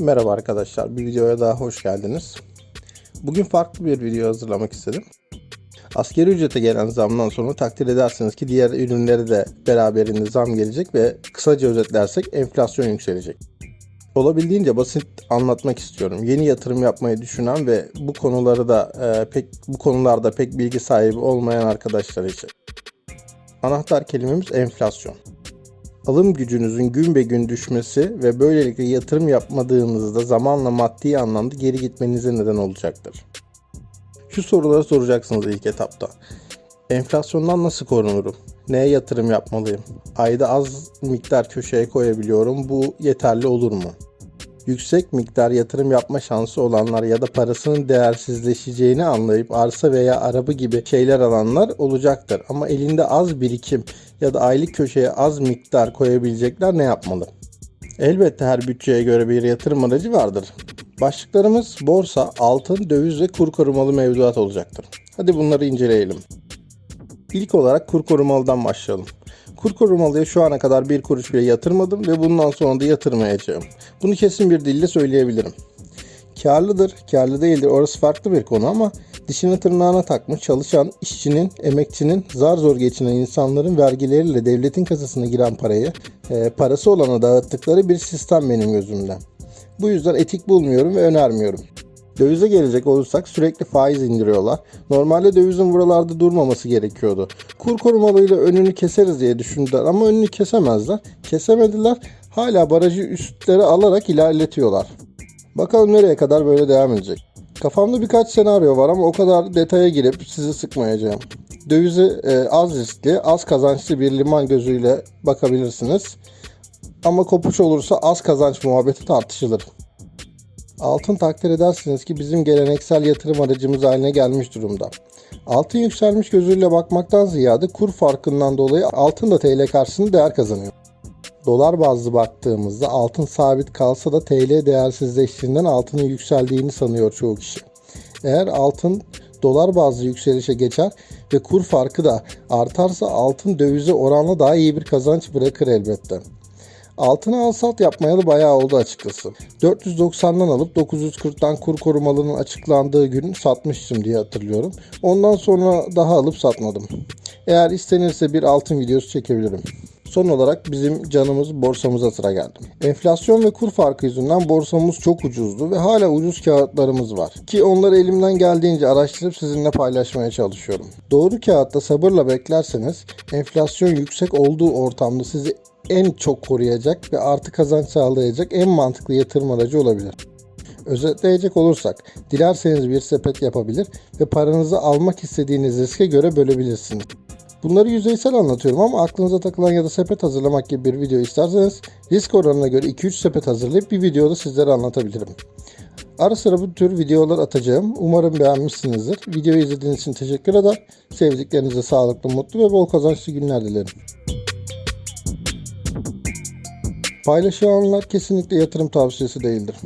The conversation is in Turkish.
Merhaba arkadaşlar, bir videoya daha hoş geldiniz. Bugün farklı bir video hazırlamak istedim. Askeri ücrete gelen zamdan sonra takdir edersiniz ki diğer ürünlere de beraberinde zam gelecek ve kısaca özetlersek enflasyon yükselecek. Olabildiğince basit anlatmak istiyorum. Yeni yatırım yapmayı düşünen ve bu konuları da e, pek bu konularda pek bilgi sahibi olmayan arkadaşlar için. Anahtar kelimemiz enflasyon alım gücünüzün gün be gün düşmesi ve böylelikle yatırım yapmadığınızda zamanla maddi anlamda geri gitmenize neden olacaktır. Şu soruları soracaksınız ilk etapta. Enflasyondan nasıl korunurum? Neye yatırım yapmalıyım? Ayda az miktar köşeye koyabiliyorum. Bu yeterli olur mu? Yüksek miktar yatırım yapma şansı olanlar ya da parasının değersizleşeceğini anlayıp arsa veya araba gibi şeyler alanlar olacaktır. Ama elinde az birikim ya da aylık köşeye az miktar koyabilecekler ne yapmalı? Elbette her bütçeye göre bir yatırım aracı vardır. Başlıklarımız borsa, altın, döviz ve kur korumalı mevduat olacaktır. Hadi bunları inceleyelim. İlk olarak kur korumalıdan başlayalım. Kur korumalıya şu ana kadar bir kuruş bile yatırmadım ve bundan sonra da yatırmayacağım. Bunu kesin bir dille söyleyebilirim. Karlıdır, karlı değildir orası farklı bir konu ama dişini tırnağına takmış çalışan işçinin, emekçinin, zar zor geçinen insanların vergileriyle devletin kasasına giren parayı e, parası olana dağıttıkları bir sistem benim gözümde. Bu yüzden etik bulmuyorum ve önermiyorum. Dövize gelecek olursak sürekli faiz indiriyorlar. Normalde dövizin buralarda durmaması gerekiyordu. Kur korumalıyla önünü keseriz diye düşündüler ama önünü kesemezler. Kesemediler. Hala barajı üstlere alarak ilerletiyorlar. Bakalım nereye kadar böyle devam edecek. Kafamda birkaç senaryo var ama o kadar detaya girip sizi sıkmayacağım. Dövizi e, az riskli, az kazançlı bir liman gözüyle bakabilirsiniz. Ama kopuş olursa az kazanç muhabbeti tartışılır. Altın takdir edersiniz ki bizim geleneksel yatırım aracımız haline gelmiş durumda. Altın yükselmiş gözüyle bakmaktan ziyade kur farkından dolayı altın da TL karşısında değer kazanıyor. Dolar bazlı baktığımızda altın sabit kalsa da TL değersizleştiğinden altının yükseldiğini sanıyor çoğu kişi. Eğer altın dolar bazlı yükselişe geçer ve kur farkı da artarsa altın dövize oranla daha iyi bir kazanç bırakır elbette. Altına al sat yapmayalı bayağı oldu açıkçası. 490'dan alıp 940'dan kur korumalının açıklandığı gün satmıştım diye hatırlıyorum. Ondan sonra daha alıp satmadım. Eğer istenirse bir altın videosu çekebilirim. Son olarak bizim canımız borsamıza sıra geldi. Enflasyon ve kur farkı yüzünden borsamız çok ucuzdu ve hala ucuz kağıtlarımız var. Ki onları elimden geldiğince araştırıp sizinle paylaşmaya çalışıyorum. Doğru kağıtta sabırla beklerseniz enflasyon yüksek olduğu ortamda sizi en çok koruyacak ve artı kazanç sağlayacak en mantıklı yatırım aracı olabilir. Özetleyecek olursak, dilerseniz bir sepet yapabilir ve paranızı almak istediğiniz riske göre bölebilirsiniz. Bunları yüzeysel anlatıyorum ama aklınıza takılan ya da sepet hazırlamak gibi bir video isterseniz risk oranına göre 2-3 sepet hazırlayıp bir videoda sizlere anlatabilirim. Ara sıra bu tür videolar atacağım. Umarım beğenmişsinizdir. Videoyu izlediğiniz için teşekkür eder. Sevdiklerinize sağlıklı, mutlu ve bol kazançlı günler dilerim. Paylaşılanlar kesinlikle yatırım tavsiyesi değildir.